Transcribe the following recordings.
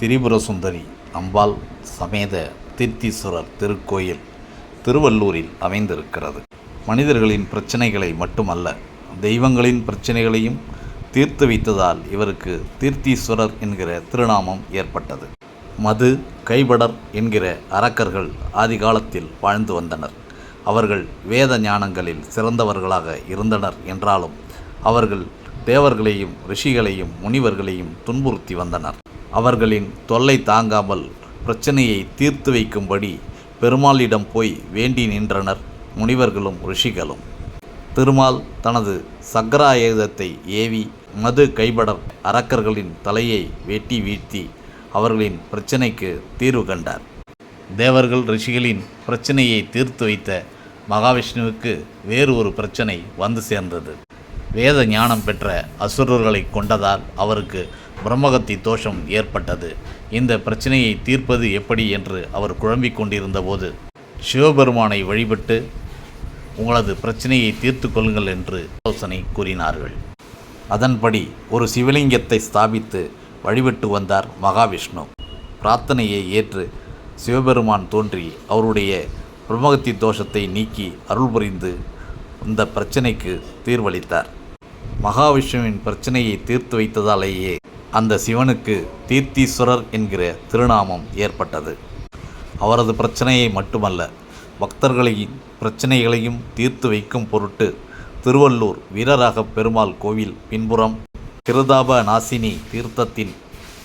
திரிபுர சுந்தரி அம்பாள் சமேத தீர்த்தீஸ்வரர் திருக்கோயில் திருவள்ளூரில் அமைந்திருக்கிறது. மனிதர்களின் பிரச்சனைகளை மட்டுமல்ல தெய்வங்களின் பிரச்சனைகளையும் தீர்த்து வைத்ததால் இவருக்கு தீர்த்தீஸ்வரர் என்கிற திருநாமம் ஏற்பட்டது. மது கைபடர் என்கிற அரக்கர்கள் ஆதிகாலத்தில் வாழ்ந்து வந்தனர். அவர்கள் வேத ஞானங்களில் சிறந்தவர்களாக இருந்தனர் என்றாலும் அவர்கள் தேவர்களையும் ரிஷிகளையும் முனிவர்களையும் துன்புறுத்தி வந்தனர். அவர்களின் தொல்லை தாங்காமல் பிரச்சனையை தீர்த்து வைக்கும்படி பெருமாளிடம் போய் வேண்டி நின்றனர் முனிவர்களும் ரிஷிகளும். திருமால் தனது சக்கராயுதத்தை ஏவி மது கைபடர் அரக்கர்களின் தலையை வெட்டி வீழ்த்தி அவர்களின் பிரச்சனைக்கு தீர்வு கண்டார். தேவர்கள் ரிஷிகளின் பிரச்சனையை தீர்த்து வைத்த மகாவிஷ்ணுவுக்கு வேறு ஒரு பிரச்சனை வந்து சேர்ந்தது. வேத ஞானம் பெற்ற அசுரர்களை கொண்டதால் அவருக்கு பிரம்மகத்தி தோஷம் ஏற்பட்டது. இந்த பிரச்சனையை தீர்ப்பது எப்படி என்று அவர் குழம்பிக் கொண்டிருந்தபோது சிவபெருமானை வழிபட்டு உங்களது பிரச்சனையை தீர்த்து கொள்ளுங்கள் என்று ஆலோசனை கூறினார்கள். அதன்படி ஒரு சிவலிங்கத்தை ஸ்தாபித்து வழிபட்டு வந்தார் மகாவிஷ்ணு. பிரார்த்தனையை ஏற்று சிவபெருமான் தோன்றி அவருடைய பிரம்மகத்தி தோஷத்தை நீக்கி அருள் புரிந்து இந்த பிரச்சனைக்கு தீர்வளித்தார். மகாவிஷ்ணுவின் பிரச்சனையை தீர்த்து வைத்ததாலேயே அந்த சிவனுக்கு தீர்த்தீஸ்வரர் என்கிற திருநாமம் ஏற்பட்டது. அவரது பிரச்சனையை மட்டுமல்ல பக்தர்களையும் பிரச்சனைகளையும் தீர்த்து வைக்கும் பொருட்டு திருவள்ளூர் வீரராக பெருமாள் கோவில் பின்புறம் கிருதாப நாசினி தீர்த்தத்தின்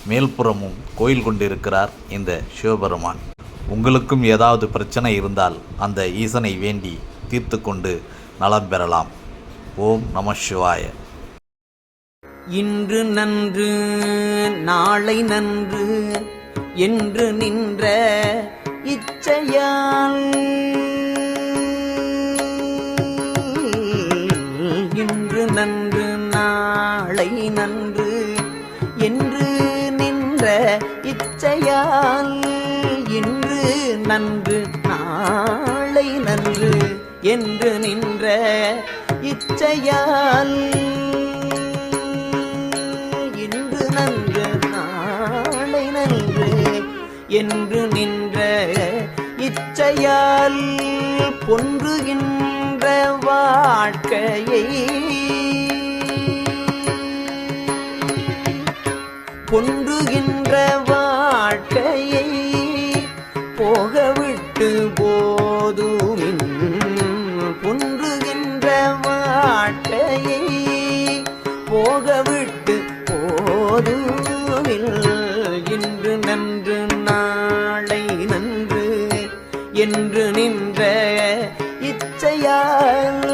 மேல்புறமும் கோயில் கொண்டிருக்கிறார் இந்த சிவபெருமான். உங்களுக்கும் ஏதாவது பிரச்சனை இருந்தால் அந்த ஈசனை வேண்டி தீர்த்து கொண்டு நலம் பெறலாம். ஓம் நம சிவாய. இன்று நன்று நாளை நன்று என்று நின்ற இச்சையால். இன்று நன்று நாளை நன்று என்று நின்ற இச்சையால். இன்று நன்று நாளை நன்று என்று நின்ற இச்சையால். நன்று நாளை நன்று என்று நின்ற இச்சையால் பொன்றுகின்ற வாழ்க்கையை பொன்றுகின்ற வாழ்க்கையை போகவிட்டு போதுமின் பொன்றுகின்ற வாழ்க்கையை போக நன்று நாளை நன்று என்று நின்ற இச்சையால்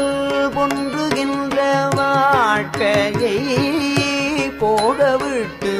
பொன்றுகின்ற வாழ்க்கையை போகவிட்டு